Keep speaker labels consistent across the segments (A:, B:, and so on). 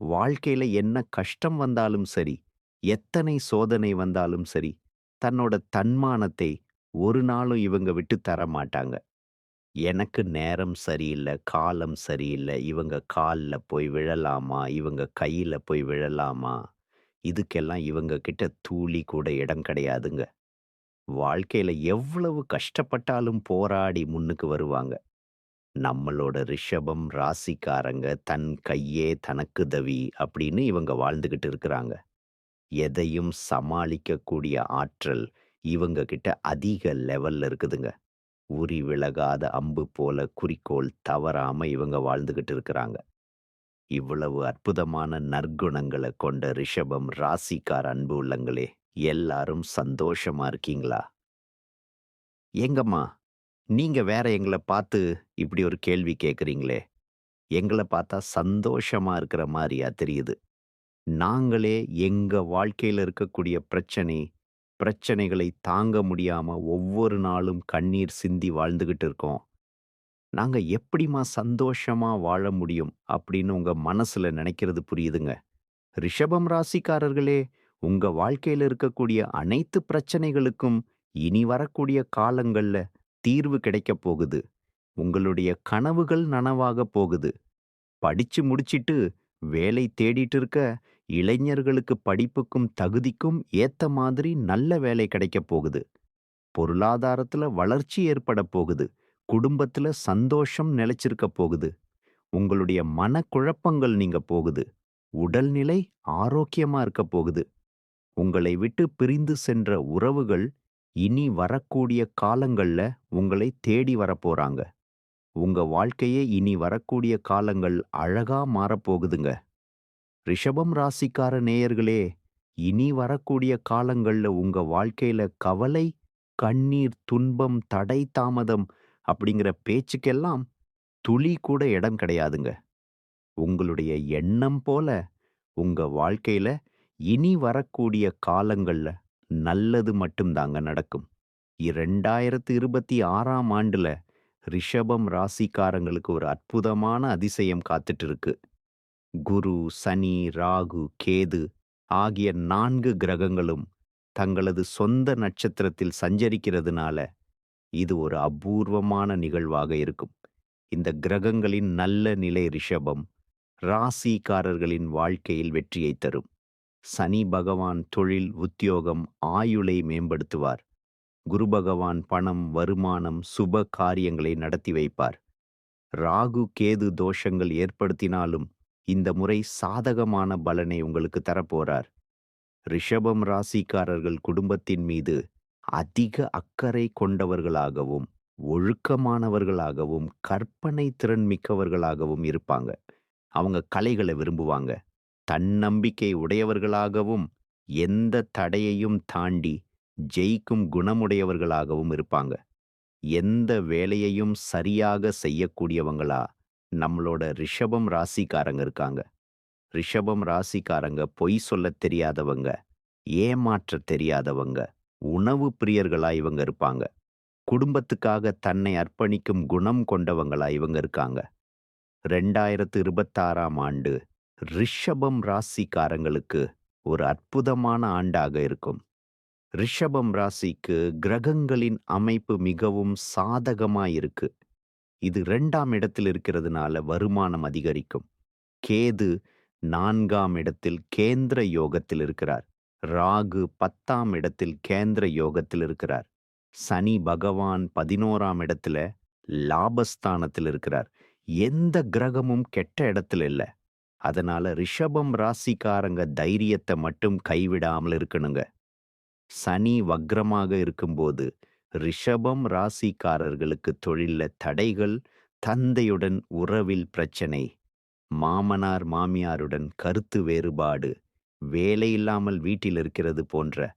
A: வாழ்க்கையில என்ன கஷ்டம் வந்தாலும் சரி, எத்தனை சோதனை வந்தாலும் சரி, தன்னோட தன்மானத்தை ஒரு நாளும் இவங்க விட்டு தர மாட்டாங்க. எனக்கு நேரம் சரியில்ல, காலம் சரியில்லை இவங்க கால்ல போய் விழலாமா? இவங்க கையில போய் விழலாமா? இதுக்கெல்லாம் இவங்க கிட்ட தூளி கூட இடம் கிடையாதுங்க. வாழ்க்கையில் எவ்வளவு கஷ்டப்பட்டாலும் போராடி முன்னுக்கு வருவாங்க. நம்மளோட ரிஷபம் ராசிக்காரங்க தன் கையே தனக்கு தவி அப்படின்னு இவங்க வாழ்ந்துகிட்டு இருக்கிறாங்க. எதையும் சமாளிக்கக்கூடிய ஆற்றல் இவங்க கிட்ட அதிக லெவல்ல இருக்குதுங்க. உரி விலகாத அம்பு போல குறிக்கோள் தவறாம இவங்க வாழ்ந்துகிட்டு இருக்கிறாங்க. இவ்வளவு அற்புதமான நற்குணங்கள கொண்ட ரிஷபம் ராசிக்கார அன்பு உள்ளங்களே, எல்லாரும் சந்தோஷமா இருக்கீங்களா? ஏங்கம்மா, நீங்க வேற எங்கள பார்த்து இப்படி ஒரு கேள்வி கேட்குறீங்களே எங்கள பார்த்தா சந்தோஷமா இருக்கிற மாதிரியா தெரியுது. நாங்களே எங்க வாழ்க்கையில இருக்கக்கூடிய பிரச்சனை, பிரச்சனைகளை தாங்க முடியாம ஒவ்வொரு நாளும் கண்ணீர் சிந்தி வாழ்ந்துகிட்டு இருக்கோம். நாங்க எப்படிம்மா சந்தோஷமா வாழ முடியும்? அப்படின்னு உங்க மனசுல நினைக்கிறது புரியுதுங்க. ரிஷபம் ராசிக்காரர்களே, உங்க வாழ்க்கையில இருக்கக்கூடிய அனைத்து பிரச்சனைகளுக்கும் இனி வரக்கூடிய காலங்கள்ல தீர்வு கிடைக்கப் போகுது. உங்களுடைய கனவுகள் நனவாகப் போகுது. படிச்சு முடிச்சிட்டு வேலை தேடிட்டு இருக்க இளைஞர்களுக்கு படிப்புக்கும் தகுதிக்கும் ஏத்த மாதிரி நல்ல வேலை கிடைக்கப் போகுது. பொருளாதாரத்துல வளர்ச்சி ஏற்படப் போகுது. குடும்பத்துல சந்தோஷம் நிலைச்சிருக்க போகுது. உங்களுடைய மனக்குழப்பங்கள் நீங்க போகுது. உடல்நிலை ஆரோக்கியமா இருக்க போகுது. உங்களை விட்டு பிரிந்து சென்ற உறவுகள் இனி வரக்கூடிய காலங்கள்ல உங்களை தேடி வரப்போறாங்க. உங்க வாழ்க்கையே இனி வரக்கூடிய காலங்கள் அழகா மாறப்போகுதுங்க. ரிஷபம் ராசிக்கார நேயர்களே, இனி வரக்கூடிய காலங்கள்ல உங்க வாழ்க்கையில கவலை, கண்ணீர், துன்பம், தடை, தாமதம் அப்படிங்கிற பேச்சுக்கெல்லாம் துளி கூட இடம் கிடையாதுங்க. உங்களுடைய எண்ணம் போல உங்க வாழ்க்கையில இனி வரக்கூடிய காலங்கள்ல நல்லது மட்டும் தாங்க நடக்கும். 2026ஆம் ஆண்டுல ரிஷபம் ராசிக்காரங்களுக்கு ஒரு அற்புதமான அதிசயம் காத்துட்டு இருக்கு. குரு, சனி, ராகு, கேது ஆகிய நான்கு கிரகங்களும் தங்களது சொந்த நட்சத்திரத்தில் சஞ்சரிக்கிறதுனால, இது ஒரு அபூர்வமான நிகழ்வாக இருக்கும். இந்த கிரகங்களின் நல்ல நிலை ரிஷபம் ராசிக்காரர்களின் வாழ்க்கையில் வெற்றியைத் தரும். சனி பகவான் தொழில், உத்தியோகம், ஆயுளை மேம்படுத்துவார். குரு பகவான் பணம், வருமானம், சுப காரியங்களை நடத்தி வைப்பார். ராகு, கேது தோஷங்கள் ஏற்படுத்தினாலும் இந்த முறை சாதகமான பலனை உங்களுக்கு தரப்போறார். ரிஷபம் ராசிக்காரர்கள் குடும்பத்தின் மீது அதிக அக்கறை கொண்டவர்களாகவும், ஒழுக்கமானவர்களாகவும், கற்பனை திறன் மிக்கவர்களாகவும் இருப்பாங்க. அவங்க கலைகளை விரும்புவாங்க. தன்னம்பிக்கை உடையவர்களாகவும், எந்த தடையையும் தாண்டி ஜெயிக்கும் குணமுடையவர்களாகவும் இருப்பாங்க. எந்த வேலையையும் சரியாக செய்யக்கூடியவங்களா நம்மளோட ரிஷபம் ராசிக்காரங்க இருக்காங்க. ரிஷபம் ராசிக்காரங்க பொய் சொல்லத் தெரியாதவங்க, ஏமாற்றத் தெரியாதவங்க, உணவு பிரியர்களா இவங்க இருப்பாங்க. குடும்பத்துக்காக தன்னை அர்ப்பணிக்கும் குணம் கொண்டவங்களா இவங்க இருக்காங்க. 2026ஆம் ஆண்டு ரிஷபம் ராசிக்காரங்களுக்கு ஒரு அற்புதமான ஆண்டாக இருக்கும். ரிஷபம் ராசிக்கு கிரகங்களின் அமைப்பு மிகவும் சாதகமா இருக்கு. இது ரெண்டாம் இடத்தில் இருக்கிறதுனால வருமானம் அதிகரிக்கும். கேது நான்காம் இடத்தில் கேந்திர யோகத்தில் இருக்கிறார். ராகு 10ஆம் இடத்தில் கேந்திர யோகத்தில் இருக்கிறார். சனி பகவான் 11ஆம் இடத்துல லாபஸ்தானத்தில் இருக்கிறார். எந்த கிரகமும் கெட்ட இடத்துல இல்ல. அதனால ரிஷபம் ராசிக்காரங்க தைரியத்தை மட்டும் கைவிடாமல் இருக்கணுங்க. சனி வக்ரமாக இருக்கும்போது ரிஷபம் ராசிக்காரர்களுக்கு தொழில தடைகள், தந்தையுடன் உறவில் பிரச்சனை, மாமனார், மாமியாருடன் கருத்து வேறுபாடு, வேலை இல்லாமல் வீட்டில் இருக்கிறது போன்ற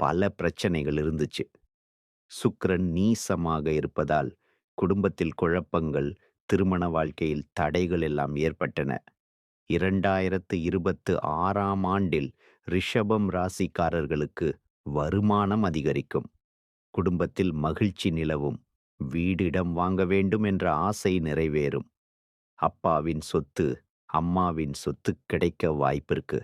A: பல பிரச்சனைகள் இருந்துச்சு. சுக்ரன் நீசமாக இருப்பதால் குடும்பத்தில் குழப்பங்கள், திருமண வாழ்க்கையில் தடைகள் எல்லாம் ஏற்பட்டன. 2026ஆம் ஆண்டில் ரிஷபம் ராசிக்காரர்களுக்கு வருமானம் அதிகரிக்கும். குடும்பத்தில் மகிழ்ச்சி நிலவும். வீடிடம் வாங்க வேண்டும் என்ற ஆசை நிறைவேறும். அப்பாவின் சொத்து, அம்மாவின் சொத்து கிடைக்க வாய்ப்பிருக்கு.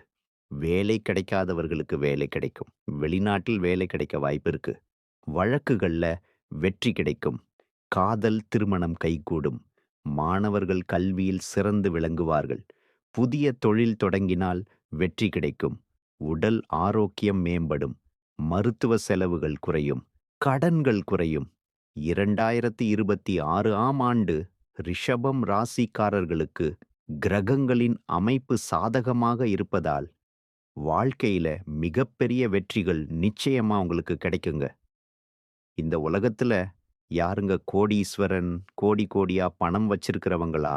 A: வேலை கிடைக்காதவர்களுக்கு வேலை கிடைக்கும். வெளிநாட்டில் வேலை கிடைக்க வாய்ப்பிருக்கு. வழக்குகள்ல வெற்றி கிடைக்கும். காதல் திருமணம் கைகூடும். மாணவர்கள் கல்வியில் சிறந்து விளங்குவார்கள். புதிய தொழில் தொடங்கினால் வெற்றி கிடைக்கும். உடல் ஆரோக்கியம் மேம்படும். மருத்துவ செலவுகள் குறையும். கடன்கள் குறையும். 2026 ஆம் ஆண்டு ரிஷபம் ராசிக்காரர்களுக்கு கிரகங்களின் அமைப்பு சாதகமாக இருப்பதால் வாழ்க்கையில மிகப்பெரிய வெற்றிகள் நிச்சயமா உங்களுக்கு கிடைக்குங்க. இந்த உலகத்துல யாருங்க கோடீஸ்வரன், கோடி கோடியா பணம் வச்சிருக்கிறவங்களா?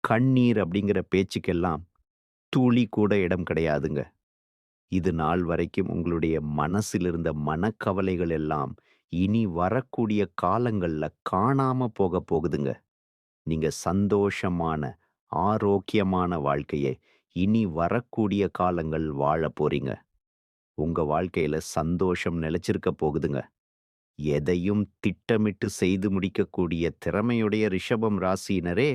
A: கண்ணீர் அப்படிங்கிற பேச்சுக்கெல்லாம் துளி கூட இடம் கிடையாதுங்க. இது நாள் வரைக்கும் உங்களுடைய மனசில் இருந்த மனக்கவலைகள் எல்லாம் இனி வரக்கூடிய காலங்கள்ல காணாம போக போகுதுங்க. நீங்க சந்தோஷமான, ஆரோக்கியமான வாழ்க்கையை இனி வரக்கூடிய காலங்கள் வாழப் போறீங்க. உங்க வாழ்க்கையில சந்தோஷம் நிலைச்சிருக்க போகுதுங்க. எதையும் திட்டமிட்டு செய்து முடிக்கக்கூடிய திறமையுடைய ரிஷபம் ராசியினரே,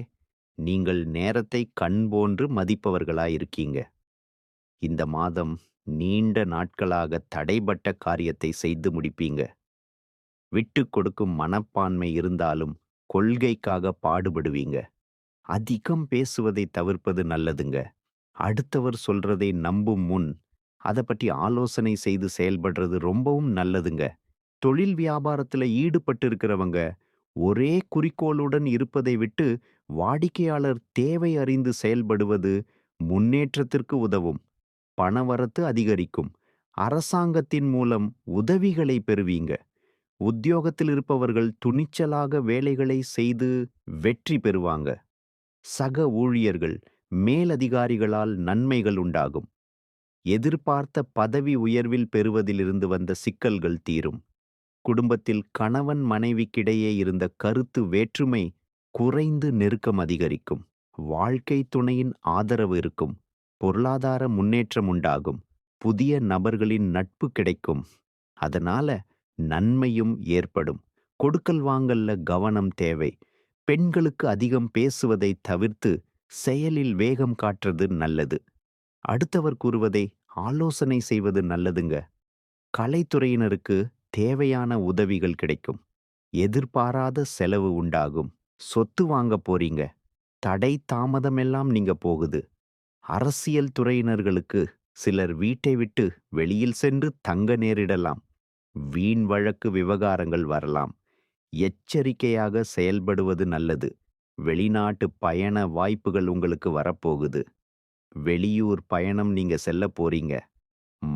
A: நீங்கள் நேரத்தை கண் போன்று மதிப்பவர்களாயிருக்கீங்க. இந்த மாதம் நீண்ட நாட்களாக தடைபட்ட காரியத்தை செய்து முடிப்பீங்க. விட்டு கொடுக்கும் மனப்பான்மை இருந்தாலும் கொள்கைக்காக பாடுபடுவீங்க. அதிகம் பேசுவதை தவிர்ப்பது நல்லதுங்க. அடுத்தவர் சொல்றதை நம்பும் முன் அதை பற்றி ஆலோசனை செய்து செயல்படுறது ரொம்பவும் நல்லதுங்க. தொழில் வியாபாரத்துல ஈடுபட்டு இருக்கிறவங்க ஒரே குறிக்கோளுடன் இருப்பதை விட்டு வாடிக்கையாளர் தேவை அறிந்து செயல்படுவது முன்னேற்றத்திற்கு உதவும். பணவரத்து அதிகரிக்கும். அரசாங்கத்தின் மூலம் உதவிகளை பெறுவீங்க. உத்தியோகத்தில் இருப்பவர்கள் துணிச்சலாக வேலைகளை செய்து வெற்றி பெறுவாங்க. சக ஊழியர்கள், மேலதிகாரிகளால் நன்மைகள் உண்டாகும். எதிர்பார்த்த பதவி உயர்வில் பெறுவதிலிருந்து வந்த சிக்கல்கள் தீரும். குடும்பத்தில் கணவன் மனைவிக்கிடையே இருந்த கருத்து வேற்றுமை குறைந்து நெருக்கம் அதிகரிக்கும். வாழ்க்கை துணையின் ஆதரவு இருக்கும். பொருளாதார முன்னேற்றம் உண்டாகும். புதிய நபர்களின் நட்பு கிடைக்கும். அதனால நன்மையும் ஏற்படும். கொடுக்கல் வாங்கல்ல கவனம் தேவை. பெண்களுக்கு அதிகம் பேசுவதை தவிர்த்து செயலில் வேகம் காட்டுறது நல்லது. அடுத்தவர் கூறுவதை ஆலோசனை செய்வது நல்லதுங்க. கலைத்துறையினருக்கு தேவையான உதவிகள் கிடைக்கும். எதிர்பாராத செலவு உண்டாகும். சொத்து வாங்க போறீங்க. தடை தாமதமெல்லாம் நீங்க போகுது. அரசியல் துறையினர்களுக்கு சிலர் வீட்டை விட்டு வெளியில் சென்று தங்க நேரிடலாம். வீண் வழக்கு விவகாரங்கள் வரலாம். எச்சரிக்கையாக செயல்படுவது நல்லது. வெளிநாட்டு பயண வாய்ப்புகள் உங்களுக்கு வரப்போகுது. வெளியூர் பயணம் நீங்க செல்லப் போறீங்க.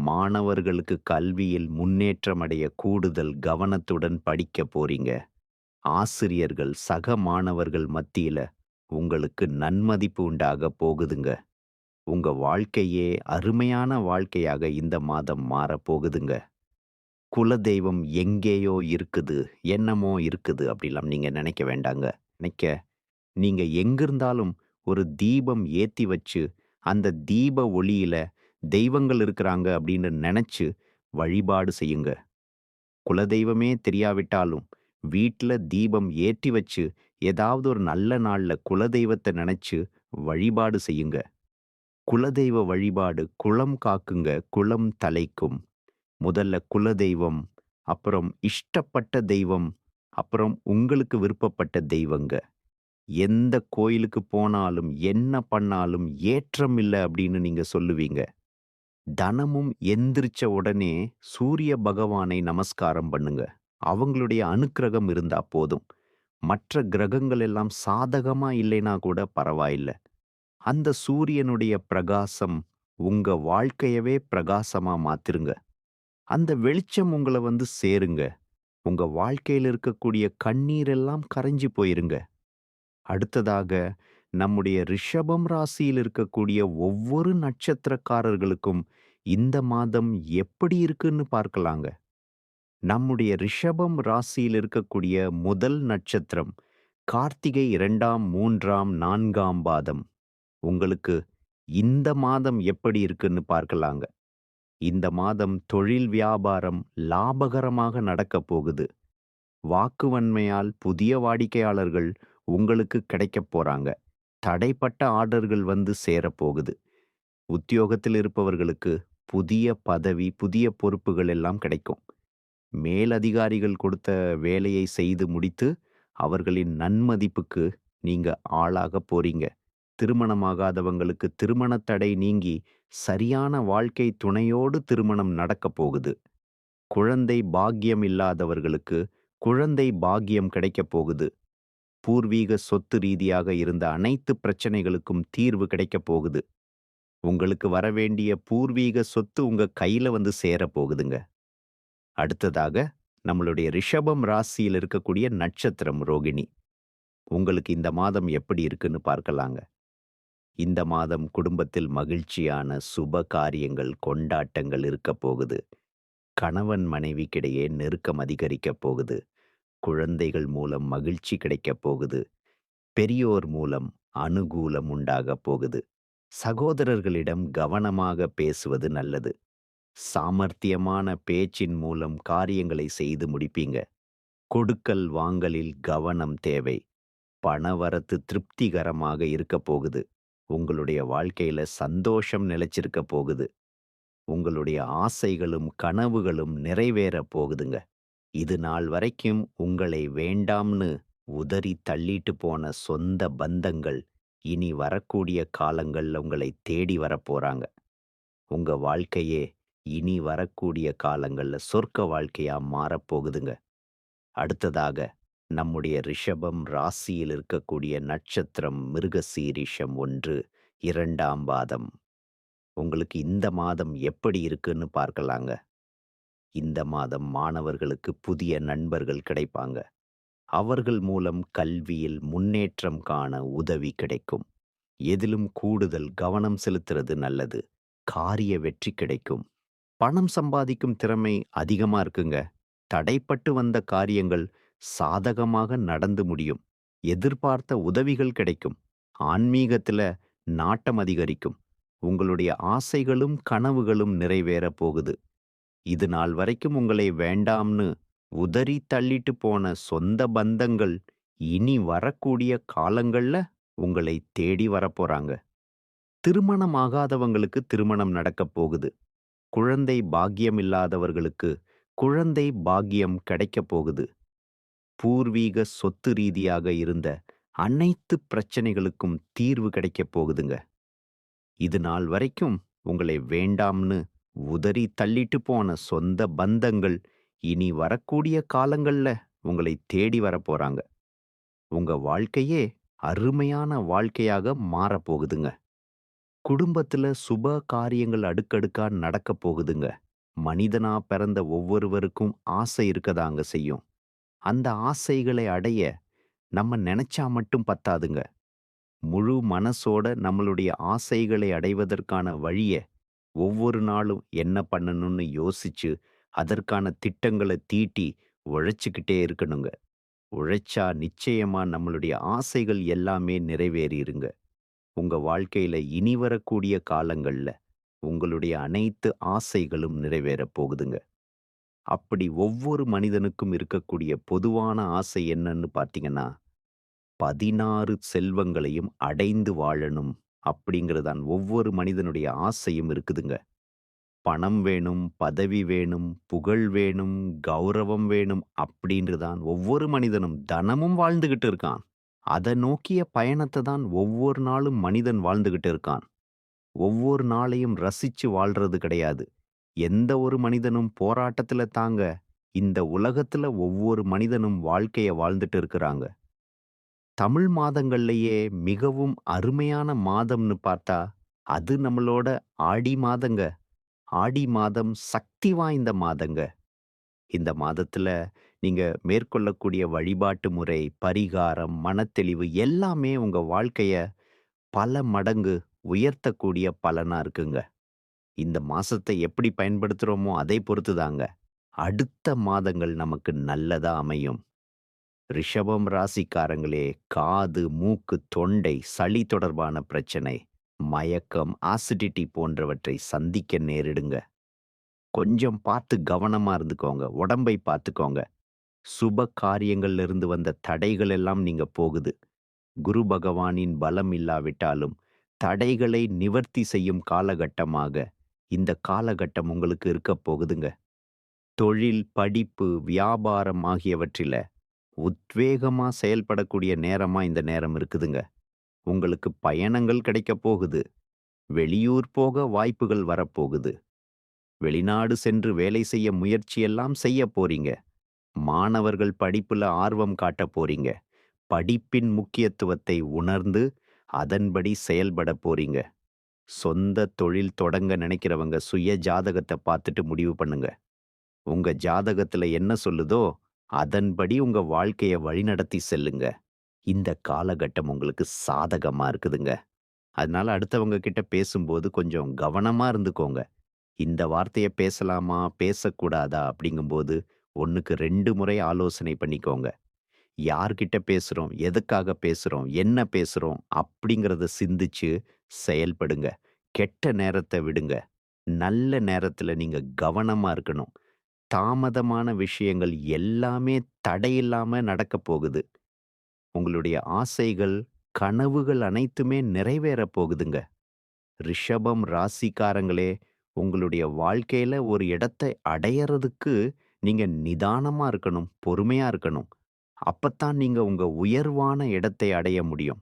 A: மாணவர்களுக்கு கல்வியில் முன்னேற்றம் அடைய கூடுதல் கவனத்துடன் படிக்க போறீங்க. ஆசிரியர்கள், சக மாணவர்கள் மத்தியில உங்களுக்கு நன்மதிப்பு உண்டாக போகுதுங்க. உங்க வாழ்க்கையே அருமையான வாழ்க்கையாக இந்த மாதம் மாறப் போகுதுங்க. குலதெய்வம் எங்கேயோ இருக்குது, என்னமோ இருக்குது அப்படிலாம் நீங்க நினைக்க வேண்டாங்க. நினைக்க நீங்க எங்கிருந்தாலும் ஒரு தீபம் ஏத்தி வச்சு, அந்த தீப ஒளியில தெய்வங்கள் இருக்கிறாங்க அப்படின்னு நினைச்சு வழிபாடு செய்யுங்க. குலதெய்வமே தெரியாவிட்டாலும் வீட்ல தீபம் ஏற்றி வச்சு ஏதாவது ஒரு நல்ல நாள்ல குலதெய்வத்தை நினைச்சு வழிபாடு செய்யுங்க. குலதெய்வ வழிபாடு குலம் காக்குங்க, குலம் தலைக்கும். முதல்ல குலதெய்வம், அப்புறம் இஷ்டப்பட்ட தெய்வம், அப்புறம் உங்களுக்கு விருப்பப்பட்ட தெய்வங்க. எந்த கோயிலுக்கு போனாலும், என்ன பண்ணாலும் ஏற்றம் இல்ல அப்படின்னு நீங்க சொல்லுவீங்க. தனமும் எந்திரிச்ச உடனே சூரிய பகவானை நமஸ்காரம் பண்ணுங்க. அவங்களுடைய அனுக்கிரகம் இருந்தா போதும். மற்ற கிரகங்கள் எல்லாம் சாதகமா இல்லைனா கூட பரவாயில்ல. அந்த சூரியனுடைய பிரகாசம் உங்க வாழ்க்கையவே பிரகாசமா மாத்திருங்க. அந்த வெளிச்சம் உங்கள வந்து சேருங்க. உங்க வாழ்க்கையில இருக்கக்கூடிய கண்ணீர் எல்லாம் கரைஞ்சு போயிருங்க. அடுத்ததாக நம்முடைய ரிஷபம் ராசியில் இருக்கக்கூடிய ஒவ்வொரு நட்சத்திரக்காரர்களுக்கும் இந்த மாதம் எப்படி இருக்குன்னு பார்க்கலாங்க. நம்முடைய ரிஷபம் ராசியில் இருக்கக்கூடிய முதல் நட்சத்திரம் கார்த்திகை 2ஆம், 3ஆம், 4ஆம் பாதம். உங்களுக்கு இந்த மாதம் எப்படி இருக்குன்னு பார்க்கலாங்க. இந்த மாதம் தொழில் வியாபாரம் லாபகரமாக நடக்கப் போகுது. வாக்குவன்மையால் புதிய வாடிக்கையாளர்கள் உங்களுக்கு கிடைக்கப் போறாங்க. தடைப்பட்ட ஆர்டர்கள் வந்து சேரப்போகுது. உத்தியோகத்தில் இருப்பவர்களுக்கு புதிய பதவி, புதிய பொறுப்புகள் எல்லாம் கிடைக்கும். மேலதிகாரிகள் கொடுத்த வேலையை செய்து முடித்து, அவர்களின் நன்மதிப்புக்கு நீங்க ஆளாகப் போறீங்க. திருமணமாகாதவங்களுக்கு திருமண தடை நீங்கி, சரியான வாழ்க்கை துணையோடு திருமணம் நடக்கப் போகுது. குழந்தை பாக்கியம் இல்லாதவர்களுக்கு குழந்தை பாக்கியம் கிடைக்கப் போகுது. பூர்வீக சொத்து ரீதியாக இருந்த அனைத்து பிரச்சனைகளுக்கும் தீர்வு கிடைக்கப் போகுது. உங்களுக்கு வரவேண்டிய பூர்வீக சொத்து உங்க கையில வந்து சேரப் போகுதுங்க. அடுத்ததாக நம்மளுடைய ரிஷபம் ராசியில் இருக்கக்கூடிய நட்சத்திரம் ரோகிணி. உங்களுக்கு இந்த மாதம் எப்படி இருக்குன்னு பார்க்கலாங்க. இந்த மாதம் குடும்பத்தில் மகிழ்ச்சியான சுப காரியங்கள், கொண்டாட்டங்கள் இருக்கப் போகுது. கணவன் மனைவிக்கிடையே நெருக்கம் அதிகரிக்கப் போகுது. குழந்தைகள் மூலம் மகிழ்ச்சி கிடைக்கப் போகுது. பெரியோர் மூலம் அனுகூலம் உண்டாகப் போகுது. சகோதரர்களிடம் கவனமாக பேசுவது நல்லது. சாமர்த்தியமான பேச்சின் மூலம் காரியங்களை செய்து முடிப்பீங்க. கொடுக்கல் வாங்கலில் கவனம் தேவை. பணவரத்து திருப்திகரமாக இருக்கப் போகுது. உங்களுடைய வாழ்க்கையில சந்தோஷம் நிலைச்சிருக்கப் போகுது. உங்களுடைய ஆசைகளும் கனவுகளும் நிறைவேறப் போகுதுங்க. இது நாள் வரைக்கும் உங்களை வேண்டாம்னு உதறி தள்ளிட்டு போன சொந்த பந்தங்கள் இனி வரக்கூடிய காலங்கள்ல உங்களை தேடி வரப்போறாங்க. உங்க வாழ்க்கையே இனி வரக்கூடிய காலங்கள்ல சொர்க்க வாழ்க்கையா மாறப்போகுதுங்க. அடுத்ததாக நம்முடைய ரிஷபம் ராசியில் இருக்கக்கூடிய நட்சத்திரம் மிருகசீரிஷம் 1, 2ஆம் பாதம். உங்களுக்கு இந்த மாதம் எப்படி இருக்குன்னு பார்க்கலாங்க. இந்த மாதம் மாணவர்களுக்கு புதிய நண்பர்கள் கிடைப்பாங்க. அவர்கள் மூலம் கல்வியில் முன்னேற்றம் காண உதவி கிடைக்கும். எதிலும் கூடுதல் கவனம் செலுத்துறது நல்லது. காரிய வெற்றி கிடைக்கும். பணம் சம்பாதிக்கும் திறமை அதிகமா இருக்குங்க. தடைப்பட்டு வந்த காரியங்கள் சாதகமாக நடந்து முடியும். எதிர்பார்த்த உதவிகள் கிடைக்கும். ஆன்மீகத்துல நாட்டம் அதிகரிக்கும். உங்களுடைய ஆசைகளும் கனவுகளும் நிறைவேறப் போகுது. இது நாள் வரைக்கும் உங்களை வேண்டாம்னு உதறி தள்ளிட்டு போன சொந்த பந்தங்கள் இனி வரக்கூடிய காலங்கள்ல உங்களை தேடி வரப்போறாங்க. திருமணம் ஆகாதவங்களுக்கு திருமணம் நடக்கப் போகுது. குழந்தை பாக்கியம் இல்லாதவர்களுக்கு குழந்தை பாக்கியம் கிடைக்கப் போகுது. பூர்வீக சொத்து ரீதியாக இருந்த அனைத்து பிரச்சனைகளுக்கும் தீர்வு கிடைக்கப் போகுதுங்க. இது நாள் வரைக்கும் உங்களை வேண்டாம்னு உதறி தள்ளிட்டு போன சொந்த பந்தங்கள் இனி வரக்கூடிய காலங்கள்ல உங்களை தேடி வரப்போறாங்க. உங்க வாழ்க்கையே அருமையான வாழ்க்கையாக மாறப்போகுதுங்க. குடும்பத்துல சுப காரியங்கள் அடுக்கடுக்கா நடக்கப் போகுதுங்க. மனிதனா பிறந்த ஒவ்வொருவருக்கும் ஆசை இருக்கதாங்க செய்யும். அந்த ஆசைகளை அடைய நம்ம நினைச்சா மட்டும் பத்தாதுங்க. முழு மனசோட நம்மளுடைய ஆசைகளை அடைவதற்கான வழிய ஒவ்வொரு நாளும் என்ன பண்ணணும்னு யோசிச்சு, அதற்கான திட்டங்கள தீட்டி உழைச்சுக்கிட்டே இருக்கணுங்க. உழைச்சா நிச்சயமா நம்மளுடைய ஆசைகள் எல்லாமே நிறைவேறிருங்க. உங்க வாழ்க்கையில இனி வரக்கூடிய காலங்கள்ல உங்களுடைய அனைத்து ஆசைகளும் நிறைவேறப் போகுதுங்க. அப்படி ஒவ்வொரு மனிதனுக்கும் இருக்கக்கூடிய பொதுவான ஆசை என்னன்னு பார்த்தீங்கன்னா, 16 செல்வங்களையும் அடைந்து வாழணும் அப்படிங்கிறதான் ஒவ்வொரு மனிதனுடைய ஆசையும் இருக்குதுங்க. பணம் வேணும், பதவி வேணும், புகழ் வேணும், கௌரவம் வேணும் அப்படின்னு தான் ஒவ்வொரு மனிதனும் தினமும் வாழ்ந்துகிட்டு இருக்கான். அத நோக்கிய பயணத்த தான் ஒவ்வொரு நாளும் மனிதன் வாழ்ந்துகிட்டு இருக்கான். ஒவ்வொரு நாளையும் ரசிச்சு வாழ்றது கிடையாது. எந்த ஒரு மனிதனும் போராட்டத்துல தாங்க இந்த உலகத்துல ஒவ்வொரு மனிதனும் வாழ்க்கைய வாழ்ந்துட்டு இருக்கிறாங்க. தமிழ் மாதங்கள்லயே மிகவும் அருமையான மாதம்னு பார்த்தா, அது நம்மளோட ஆடி மாதங்க. ஆடி மாதம் சக்தி வாய்ந்த மாதங்க. இந்த மாதத்துல நீங்க மேற்கொள்ளக்கூடிய வழிபாட்டு முறை, பரிகாரம், மனத்தெளிவு எல்லாமே உங்க வாழ்க்கைய பல மடங்கு உயர்த்தக்கூடிய பலனா இருக்குங்க. இந்த மாசத்தை எப்படி பயன்படுத்துறோமோ அதை பொறுத்து தாங்க. அடுத்த மாதங்கள் நமக்கு நல்லதா அமையும். ரிஷபம் ராசிக்காரங்களே, காது, மூக்கு, தொண்டை, சளி தொடர்பான பிரச்சனை, மயக்கம், ஆசிடிட்டி போன்றவற்றை சந்திக்க நேரிடுங்க. கொஞ்சம் பார்த்து கவனமா இருந்துக்கோங்க. உடம்பை பார்த்துக்கோங்க. சுப காரியங்கள்ல இருந்து வந்த தடைகள் எல்லாம் நீங்க போகுது. குரு பகவானின் பலம் இல்லாவிட்டாலும், தடைகளை நிவர்த்தி செய்யும் காலகட்டமாக இந்த காலகட்டம் உங்களுக்கு இருக்கப் போகுதுங்க. தொழில், படிப்பு, வியாபாரம் ஆகியவற்றில உத்வேகமா செயல்படக்கூடிய நேரமா இந்த நேரம் இருக்குதுங்க. உங்களுக்கு பயணங்கள் கிடைக்கப் போகுது. வெளியூர் போக வாய்ப்புகள் வரப்போகுது. வெளிநாடு சென்று வேலை செய்ய முயற்சியெல்லாம் செய்யப் போறீங்க. மாணவர்கள் படிப்புல ஆர்வம் காட்டப் போறீங்க. படிப்பின் முக்கியத்துவத்தை உணர்ந்து, அதன்படி செயல்பட போறீங்க. சொந்த தொழில் தொடங்க நினைக்கிறவங்க சுய ஜாதகத்தை பார்த்துட்டு முடிவு பண்ணுங்க. உங்க ஜாதகத்துல என்ன சொல்லுதோ, அதன்படி உங்க வாழ்க்கைய வழிநடத்தி செல்லுங்க. இந்த காலகட்டம் உங்களுக்கு சாதகமா இருக்குதுங்க. அதனால அடுத்தவங்க கிட்ட பேசும்போது கொஞ்சம் கவனமா இருந்துக்கோங்க. இந்த வார்த்தைய பேசலாமா? பேசக்கூடாதா? அப்படிங்கும்போது 1க்கு 2 முறை ஆலோசனை பண்ணிக்கோங்க. யார்கிட்ட பேசுறோம்? எதுக்காக பேசுறோம்? என்ன பேசுறோம்? அப்படிங்கிறத சிந்திச்சு செயல்படுங்க. கெட்ட நேரத்தை விடுங்க. நல்ல நேரத்துல நீங்க கவனமா இருக்கணும். தாமதமான விஷயங்கள் எல்லாமே தடையில்லாம நடக்கப் போகுது. உங்களுடைய ஆசைகள், கனவுகள் அனைத்துமே நிறைவேறப் போகுதுங்க. ரிஷபம் ராசிக்காரங்களே, உங்களுடைய வாழ்க்கையில ஒரு இடத்தை அடையறதுக்கு நீங்க நிதானமா இருக்கணும். பொறுமையா இருக்கணும். அப்பத்தான் நீங்க உங்க உயர்வான இடத்தை அடைய முடியும்.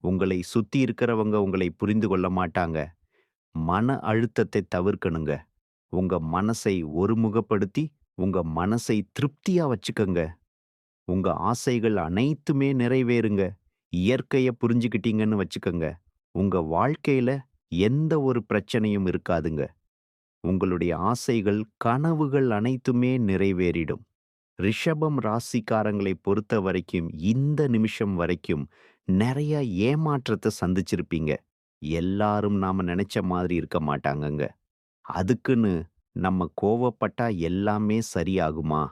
A: உங்களை சுத்தி இருக்கிறவங்க உங்களை புரிந்து கொள்ள மாட்டாங்க. மன அழுத்தத்தை தவிர்க்கணுங்க. உங்க மனசை ஒருமுகப்படுத்தி, உங்க மனசை திருப்தியா வச்சுக்கங்க. உங்க ஆசைகள் அனைத்துமே நிறைவேறுங்க. இயற்கைய புரிஞ்சுக்கிட்டீங்கன்னு வச்சுக்கோங்க உங்க வாழ்க்கையில எந்த ஒரு பிரச்சனையும் இருக்காதுங்க. உங்களுடைய ஆசைகள், கனவுகள் அனைத்துமே நிறைவேறிடும். ரிஷபம் ராசிக்காரங்களை பொறுத்தவரைக்கும் இந்த நிமிஷம் வரைக்கும் நிறைய ஏமாற்றத்த சந்திச்சிருப்பீங்க. எல்லாரும் நாம நினைச்ச மாதிரி இருக்க மாட்டாங்கங்க. அதுக்குன்னு நம்ம கோவப்பட்டா எல்லாமே சரியாகுமா?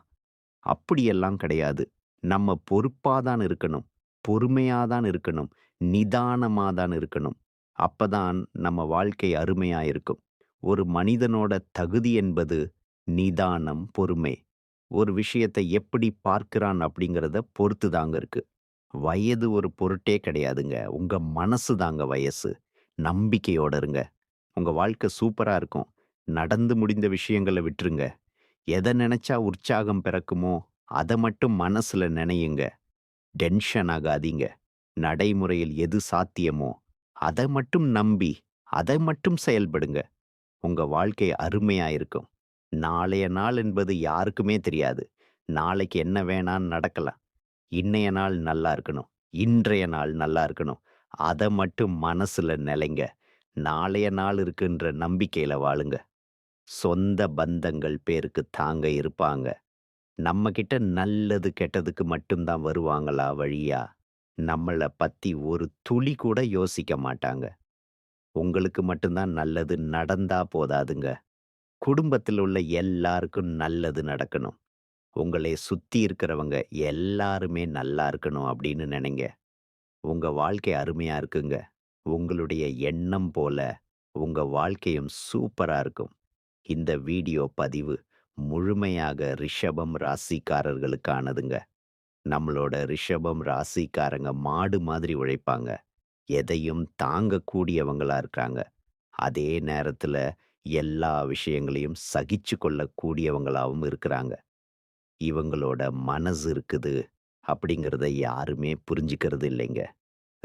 A: அப்படியெல்லாம் கிடையாது. நம்ம பொறுப்பாக தான் இருக்கணும். பொறுமையாக தான் இருக்கணும். நிதானமாக தான் இருக்கணும். அப்பதான் நம்ம வாழ்க்கை அருமையா இருக்கும். ஒரு மனிதனோட தகுதி என்பது நிதானம், பொறுமை. ஒரு விஷயத்தை எப்படி பார்க்கிறான் அப்படிங்கிறத பொறுத்து தாங்க இருக்கு. வயது ஒரு பொருட்டே கிடையாதுங்க. உங்க மனசு தாங்க வயசு. நம்பிக்கையோட இருங்க. உங்க வாழ்க்கை சூப்பரா இருக்கும். நடந்து முடிந்த விஷயங்கள விட்டுருங்க. எத நினச்சா உற்சாகம் பிறக்குமோ, அத மட்டும் மனசுல நினையுங்க டென்ஷன் ஆகாதீங்க. நடைமுறையில் எது சாத்தியமோ, அத மட்டும் நம்பி, அதை மட்டும் செயல்படுங்க. உங்க வாழ்க்கை அருமையா இருக்கும். நாளைய நாள் என்பது யாருக்குமே தெரியாது. நாளைக்கு என்ன வேணான்னு நடக்கலாம். இன்னைய நாள் நல்லா இருக்கணும். இன்றைய நாள் நல்லா இருக்கணும். அத மட்டும் மனசுல நிலைங்க. நாளைய நாள் இருக்குன்ற நம்பிக்கையில வாழுங்க. சொந்த பந்தங்கள் பேருக்கு தாங்க இருப்பாங்க. நம்ம கிட்ட நல்லது கெட்டதுக்கு மட்டும் தான் வருவாங்களா வழியா? நம்மள பத்தி ஒரு துளி கூட யோசிக்க மாட்டாங்க. உங்களுக்கு மட்டும் தான் நல்லது நடந்தா போதாதுங்க. குடும்பத்தில் உள்ள எல்லாருக்கும் நல்லது நடக்கணும். உங்களை சுத்தி இருக்கிறவங்க எல்லாருமே நல்லா இருக்கணும் அப்படின்னு நினைங்க. உங்க வாழ்க்கை அருமையா இருக்குங்க. உங்களுடைய எண்ணம் போல உங்க வாழ்க்கையும் சூப்பரா இருக்கும். இந்த வீடியோ பதிவு முழுமையாக ரிஷபம் ராசிக்காரர்களுக்கானதுங்க. நம்மளோட ரிஷபம் ராசிக்காரங்க மாடு மாதிரி உழைப்பாங்க. எதையும் தாங்கக்கூடியவங்களா இருக்காங்க. அதே நேரத்துல எல்லா விஷயங்களையும் சகிச்சு கொள்ளக்கூடியவங்களாவும் இருக்கிறாங்க. இவங்களோட மனசு இருக்குது அப்படிங்கிறத யாருமே புரிஞ்சுக்கிறது இல்லைங்க.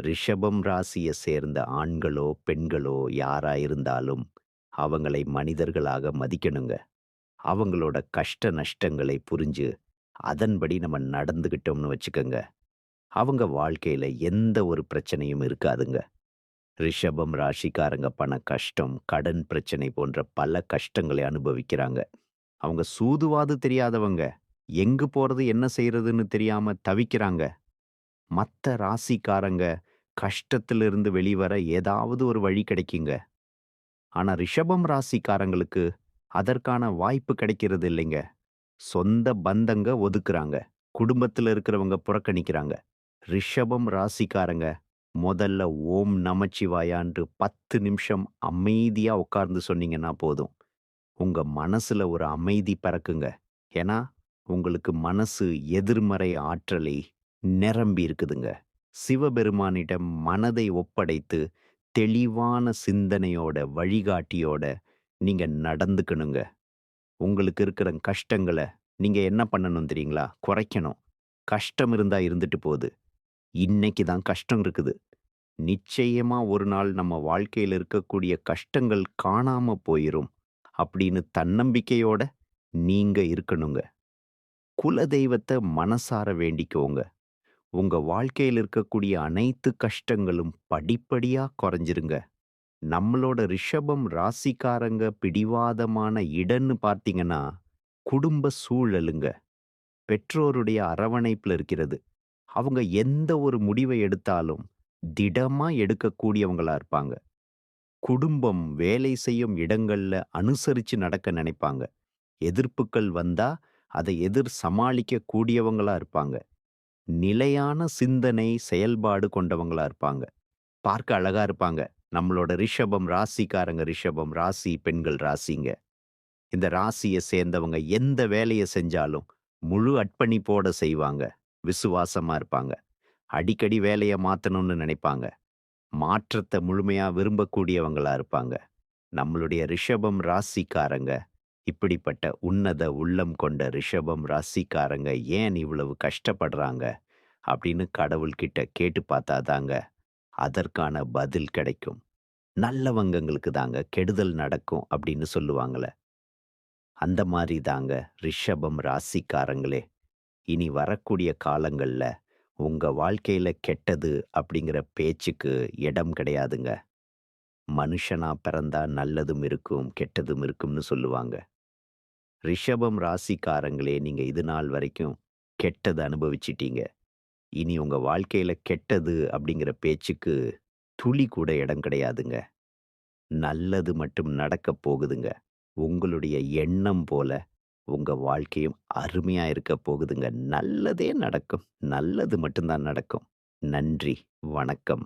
A: ரிஷபம் ராசிய சேர்ந்த ஆண்களோ, பெண்களோ யாரா இருந்தாலும் அவங்களை மனிதர்களாக மதிக்கணுங்க. அவங்களோட கஷ்ட நஷ்டங்களை புரிஞ்சு, அதன்படி நம்ம நடந்துக்கிட்டோம்னு வச்சுக்கோங்க அவங்க வாழ்க்கையில எந்த ஒரு பிரச்சனையும் இருக்காதுங்க. ரிஷபம் ராசிக்காரங்க பண கஷ்டம், கடன் பிரச்சனை போன்ற பல கஷ்டங்களை அனுபவிக்கிறாங்க. அவங்க சூதுவாது தெரியாதவங்க. எங்கு போறது, என்ன செய்யறதுன்னு தெரியாம தவிக்கிறாங்க. மத்த ராசிக்காரங்க கஷ்டத்திலிருந்து வெளிவர ஏதாவது ஒரு வழி கிடைக்குங்க. ஆனா ரிஷபம் ராசிக்காரங்களுக்கு அதற்கான வாய்ப்பு கிடைக்கிறது இல்லைங்க. சொந்த பந்தங்க ஒதுக்குறாங்க. குடும்பத்துல இருக்கிறவங்க புறக்கணிக்கிறாங்க. ரிஷபம் ராசிக்காரங்க முதல்ல ஓம் நமச்சிவாயான்று 10 நிமிஷம் அமைதியா உட்கார்ந்து சொன்னீங்கன்னா போதும். உங்க மனசுல ஒரு அமைதி பறக்குங்க ஏன்னா, உங்களுக்கு மனசு எதிர்மறை ஆற்றலை நிரம்பி இருக்குதுங்க. சிவபெருமானிடம் மனதை ஒப்படைத்து, தெளிவான சிந்தனையோட, வழிகாட்டியோட நீங்க நடந்துக்கணுங்க. உங்களுக்கு இருக்கிற கஷ்டங்கள நீங்க என்ன பண்ணணும் தெரியுங்களா? குறைக்கணும். கஷ்டம் இருந்தா இருந்துட்டு போது. இன்னைக்கு தான் கஷ்டம் இருக்குது. நிச்சயமா ஒரு நாள் நம்ம வாழ்க்கையில இருக்கக்கூடிய கஷ்டங்கள் காணாம போயிரும். அப்படின்னு தன்னம்பிக்கையோட நீங்க இருக்கணுங்க. குலதெய்வத்த மனசார வேண்டிக்கோங்க. உங்க வாழ்க்கையில இருக்கக்கூடிய அனைத்து கஷ்டங்களும் படிப்படியா குறைஞ்சிருங்க. நம்மளோட ரிஷபம் ராசிக்காரங்க பிடிவாதமான இடன்னு பார்த்தீங்கன்னா, குடும்ப சூழலுங்க. பெற்றோருடைய அரவணைப்புல இருக்கிறது. அவங்க எந்த ஒரு முடிவை எடுத்தாலும் திடமா எடுக்கக்கூடியவங்களா இருப்பாங்க. குடும்பம் வேலை செய்யும் இடங்கள்ல அனுசரிச்சு நடக்க நினைப்பாங்க. எதிர்ப்புக்கள் வந்தா அதை எதிர் சமாளிக்க கூடியவங்களா இருப்பாங்க. நிலையான சிந்தனை, செயல்பாடு கொண்டவங்களா இருப்பாங்க. பார்க்க அழகா இருப்பாங்க. நம்மளோட ரிஷபம் ராசிக்காரங்க ரிஷபம் ராசி பெண்கள் ராசிங்க. இந்த ராசிய சேர்ந்தவங்க எந்த வேலைய செஞ்சாலும் முழு அர்ப்பணிப்போட செய்வாங்க. விசுவாசமா இருப்பாங்க. அடிக்கடி வேலைய மாற்றணும்னு நினைப்பாங்க. மாற்றத்த முழுமையா விரும்பக்கூடியவங்களா இருப்பாங்க. நம்மளுடைய ரிஷபம் ராசிக்காரங்க இப்படிப்பட்ட உன்னத உள்ளம் கொண்ட ரிஷபம் ராசிக்காரங்க ஏன் இவ்வளவு கஷ்டப்படுறாங்க? அப்படின்னு கடவுள்கிட்ட கேட்டு பார்த்தாதாங்க அதற்கான பதில் கிடைக்கும். நல்லவங்கங்களுக்கு தாங்க கெடுதல் நடக்கும் அப்படின்னு சொல்லுவாங்களே அந்த மாதிரி தாங்க ரிஷபம் ராசிக்காரங்களே. இனி வரக்கூடிய காலங்கள்ல உங்க வாழ்க்கையில கெட்டது அப்படிங்கிற பேச்சுக்கு இடம் கிடையாதுங்க. மனுஷனா பிறந்தா நல்லதும் இருக்கும், கெட்டதும் இருக்கும்னு சொல்லுவாங்க. ரிஷபம் ராசிக்காரங்களே நீங்க இது நாள் வரைக்கும் கெட்டது அனுபவிச்சிட்டீங்க. இனி உங்க வாழ்க்கையில கெட்டது அப்படிங்கிற பேச்சுக்கு துளி கூட இடம் கிடையாதுங்க. நல்லது மட்டும் நடக்கப் போகுதுங்க. உங்களுடைய எண்ணம் போல உங்க வாழ்க்கையும் அருமையா இருக்கப் போகுதுங்க. நல்லதே நடக்கும். நல்லது மட்டும் தான் நடக்கும். நன்றி. வணக்கம்.